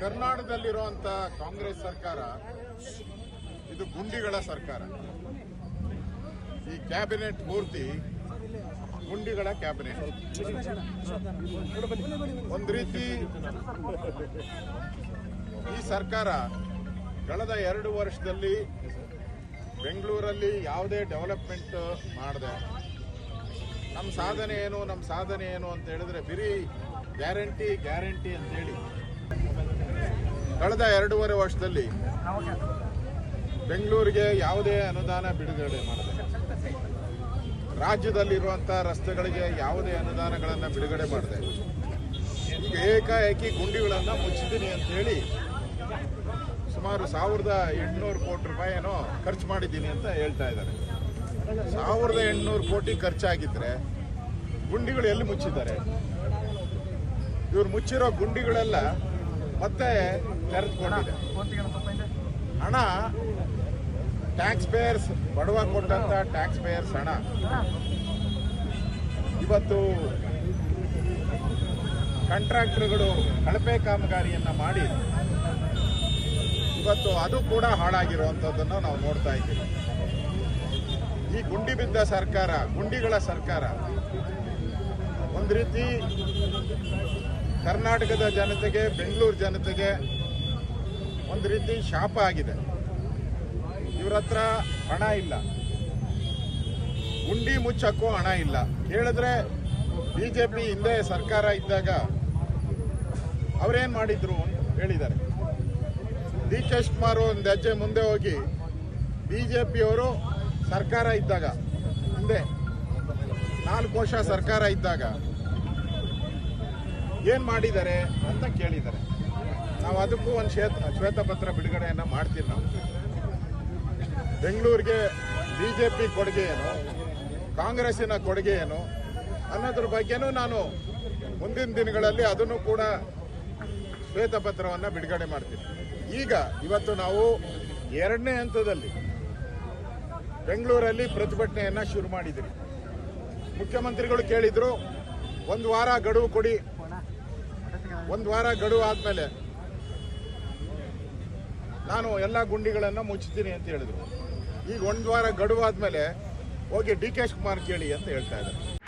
ಕರ್ನಾಟಕದಲ್ಲಿರುವಂತ ಕಾಂಗ್ರೆಸ್ ಸರ್ಕಾರ ಇದು ಗುಂಡಿಗಳ ಸರ್ಕಾರ. ಈ ಕ್ಯಾಬಿನೆಟ್ ಪೂರ್ತಿ ಗುಂಡಿಗಳ ಕ್ಯಾಬಿನೆಟ್. ಒಂದು ರೀತಿ ಈ ಸರ್ಕಾರ ಕಳೆದ ಎರಡು ವರ್ಷದಲ್ಲಿ ಬೆಂಗಳೂರಲ್ಲಿ ಯಾವುದೇ ಡೆವಲಪ್ಮೆಂಟ್ ಮಾಡಿದೆ. ನಮ್ಮ ಸಾಧನೆ ಏನು ನಮ್ಮ ಸಾಧನೆ ಏನು ಅಂತ ಹೇಳಿದ್ರೆ ಬಿರಿ ಗ್ಯಾರಂಟಿ ಗ್ಯಾರಂಟಿ ಅಂತೇಳಿ ಕಳೆದ ಎರಡೂವರೆ ವರ್ಷದಲ್ಲಿ ಬೆಂಗಳೂರಿಗೆ ಯಾವುದೇ ಅನುದಾನ ಬಿಡುಗಡೆ ಮಾಡಿದೆ ರಾಜ್ಯದಲ್ಲಿರುವಂತಹ ರಸ್ತೆಗಳಿಗೆ ಯಾವುದೇ ಅನುದಾನಗಳನ್ನು ಬಿಡುಗಡೆ ಮಾಡಿದೆ ಈಗ ಏಕಾಏಕಿ ಗುಂಡಿಗಳನ್ನು ಮುಚ್ಚಿದ್ದೀನಿ ಅಂತ ಹೇಳಿ ಸುಮಾರು ಸಾವಿರದ ಎಂಟುನೂರು ಕೋಟಿ ರೂಪಾಯಿನೋ ಖರ್ಚು ಮಾಡಿದ್ದೀನಿ ಅಂತ ಹೇಳ್ತಾ ಇದ್ದಾರೆ. ಸಾವಿರದ ಎಂಟುನೂರು ಕೋಟಿ ಖರ್ಚಾಗಿದ್ದರೆ ಗುಂಡಿಗಳು ಎಲ್ಲಿ ಮುಚ್ಚಿದ್ದಾರೆ? ಇವ್ರು ಮುಚ್ಚಿರೋ ಗುಂಡಿಗಳೆಲ್ಲ ಮತ್ತೆ ತೆರೆದುಕೊಂಡಿದೆ. ಹಣ ಟ್ಯಾಕ್ಸ್ ಪೇಯರ್ಸ್ ಬಡವ ಕೊಟ್ಟಂತ ಟ್ಯಾಕ್ಸ್ ಪೇಯರ್ಸ್ ಹಣ ಇವತ್ತು ಕಾಂಟ್ರಾಕ್ಟರ್ಗಳು ಕಳಪೆ ಕಾಮಗಾರಿಯನ್ನ ಮಾಡಿ ಇವತ್ತು ಅದು ಕೂಡ ಹಾಳಾಗಿರುವಂಥದ್ದನ್ನು ನಾವು ನೋಡ್ತಾ ಇದ್ದೀವಿ. ಈ ಗುಂಡಿ ಬಿದ್ದ ಸರ್ಕಾರ ಗುಂಡಿಗಳ ಸರ್ಕಾರ ಒಂದು ರೀತಿ ಕರ್ನಾಟಕದ ಜನತೆಗೆ, ಬೆಂಗಳೂರು ಜನತೆಗೆ ಒಂದು ರೀತಿ ಶಾಪ ಆಗಿದೆ. ಇವ್ರ ಹತ್ರ ಹಣ ಇಲ್ಲ. ಗುಂಡಿ ಮುಚ್ಚಕ್ಕೂ ಹಣ ಇಲ್ಲ. ಕೇಳಿದ್ರೆ ಬಿಜೆಪಿ ಹಿಂದೆ ಸರ್ಕಾರ ಇದ್ದಾಗ ಅವರೇನು ಮಾಡಿದ್ರು ಅಂತ ಹೇಳಿದ್ದಾರೆ. ಡಿ ಕೆ ಶಿವಕುಮಾರ್ ಒಂದು ಹೆಜ್ಜೆ ಮುಂದೆ ಹೋಗಿ ಬಿಜೆಪಿಯವರು ಸರ್ಕಾರ ಇದ್ದಾಗ, ಹಿಂದೆ ನಾಲ್ಕು ವರ್ಷ ಸರ್ಕಾರ ಇದ್ದಾಗ ಏನ್ ಮಾಡಿದ್ದಾರೆ ಅಂತ ಕೇಳಿದ್ದಾರೆ. ನಾವು ಅದಕ್ಕೂ ಒಂದು ಶ್ವೇತ, ಶ್ವೇತಪತ್ರ ಬಿಡುಗಡೆಯನ್ನ ಮಾಡ್ತೀವಿ ನಾವು. ಬೆಂಗಳೂರಿಗೆ ಬಿಜೆಪಿ ಕೊಡುಗೆ ಏನು? ಕಾಂಗ್ರೆಸ್ಸಿನ ಕೊಡುಗೆ ಏನು? ಅನ್ನೋದ್ರ ಬಗ್ಗೆನೂ ನಾನು ಮುಂದಿನ ದಿನಗಳಲ್ಲಿ ಅದನ್ನು ಕೂಡ ಶ್ವೇತಪತ್ರವನ್ನು ಬಿಡುಗಡೆ ಮಾಡ್ತೀನಿ. ಈಗ ಇವತ್ತು ನಾವು ಎರಡನೇ ಹಂತದಲ್ಲಿ ಬೆಂಗಳೂರಲ್ಲಿ ಪ್ರತಿಭಟನೆಯನ್ನು ಶುರು ಮಾಡಿದ್ದೀವಿ. ಮುಖ್ಯಮಂತ್ರಿಗಳು ಕೇಳಿದರು, ಒಂದು ವಾರ ಗಡುವು ಕೊಡಿ ಒಂದು ವಾರ ಗಡುವು ಆದ್ಮೇಲೆ ನಾನು ಎಲ್ಲ ಗುಂಡಿಗಳನ್ನು ಮುಚ್ಚುತ್ತೀನಿ ಅಂತ ಹೇಳಿದ್ರು. ಈಗ ಒಂದು ವಾರ ಗಡುವು ಆದ್ಮೇಲೆ ಹೋಗಿ ಡಿ ಕೆ ಶಿವಕುಮಾರ್ ಕೇಳಿ ಅಂತ ಹೇಳ್ತಾ ಇದ್ದಾರೆ.